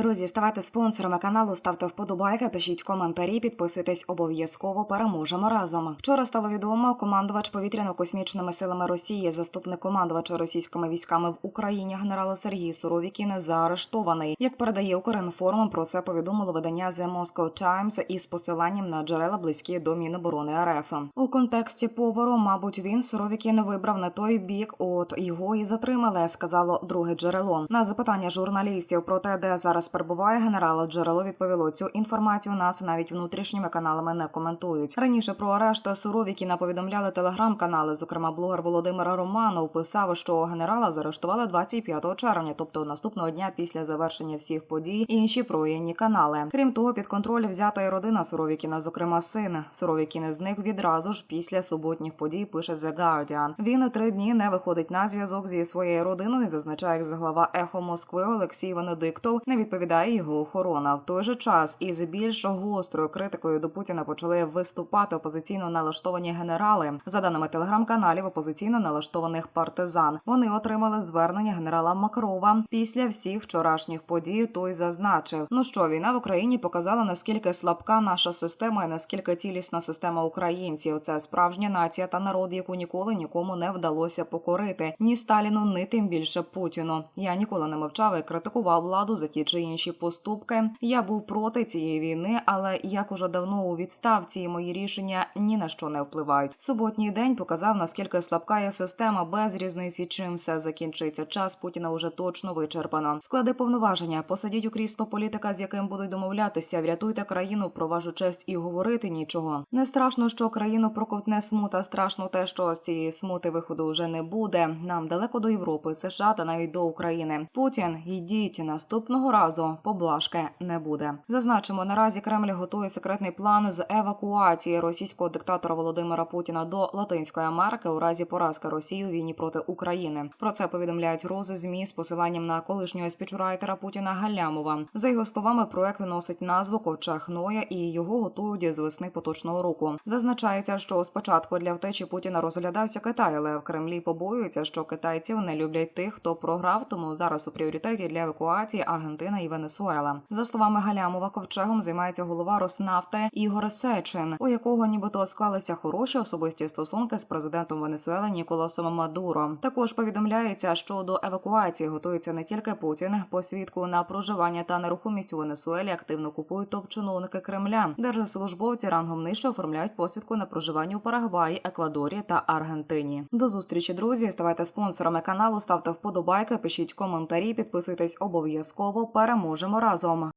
Друзі, ставайте спонсорами каналу, ставте вподобайки, пишіть коментарі, підписуйтесь обов'язково. Переможемо разом. Вчора стало відомо, командувач повітряно-космічними силами Росії, заступник командувача російськими військами в Україні, генерал Сергій Суровікін, заарештований. Як передає Укрінформ, про це повідомило видання The Moscow Times із посиланням на джерела близькі до Міноборони РФ. У контексті повору, мабуть, він Суровікін вибрав на той бік. От його і затримали, сказало друге джерело. На запитання журналістів про те, де зараз перебуває генерал, джерело відповіло цю інформацію. Нас навіть внутрішніми каналами не коментують. Раніше про арешт Суровікіна повідомляли телеграм-канали. Зокрема, блогер Володимир Романов писав, що генерала заарештували 25 червня, тобто наступного дня після завершення всіх подій. Інші проєнні канали. Крім того, під контроль взята і родина Суровікіна, зокрема син. Суровікін зник відразу ж після суботніх подій. Пише The Guardian. Він три дні не виходить на зв'язок зі своєю родиною. Зазначає як глава ехо Москви Олексій Венедиктов. Не відповідає його охорона. В той же час із більш гострою критикою до Путіна почали виступати опозиційно налаштовані генерали. За даними телеграм-каналів, опозиційно налаштованих партизан. Вони отримали звернення генерала Макрова після всіх вчорашніх подій. Той зазначив: ну що війна в Україні показала наскільки слабка наша система і наскільки цілісна система українців. Це справжня нація та народ, яку ніколи нікому не вдалося покорити ні Сталіну, ні тим більше Путіну. Я ніколи не мовчав і критикував владу за ті чи інші поступки. Я був проти цієї війни, але як уже давно у відставці мої рішення ні на що не впливають. Суботній день показав наскільки слабка є система без різниці, чим все закінчиться. Час Путіна уже точно вичерпано. Склади повноваження, посадіть у крісло політика, з яким будуть домовлятися. Врятуйте країну про вашу честь і говорити нічого. Не страшно, що країну проковтне смута. Страшно те, що з цієї смути виходу вже не буде. Нам далеко до Європи, США та навіть до України. Путін, йдіть наступного разу. Поблажки не буде. Зазначимо, наразі Кремль готує секретний план з евакуації російського диктатора Володимира Путіна до Латинської Америки у разі поразки Росії у війні проти України. Про це повідомляють рози змі з посиланням на колишнього спічрайтера Путіна Галямова. За його словами, проект носить назву Ковчег Ноя і його готують з весни поточного року. Зазначається, що спочатку для втечі Путіна розглядався Китай, але в Кремлі побоюються, що китайців не люблять тих, хто програв. Тому зараз у пріоритеті для евакуації Аргентина і Венесуела. За словами Галямова, ковчегом займається голова Роснафти Ігор Сечин, у якого нібито склалися хороші особисті стосунки з президентом Венесуели Ніколасом Мадуро. Також повідомляється, що до евакуації готується не тільки Путін. Посвідку на проживання та нерухомість у Венесуелі активно купують топ-чиновники Кремля. Держслужбовці рангом нижче оформляють посвідку на проживання у Парагваї, Еквадорі та Аргентині. До зустрічі, друзі. Ставайте спонсорами каналу, ставте вподобайки, пишіть коментарі, підписуйтесь обов'язково. Переможемо разом.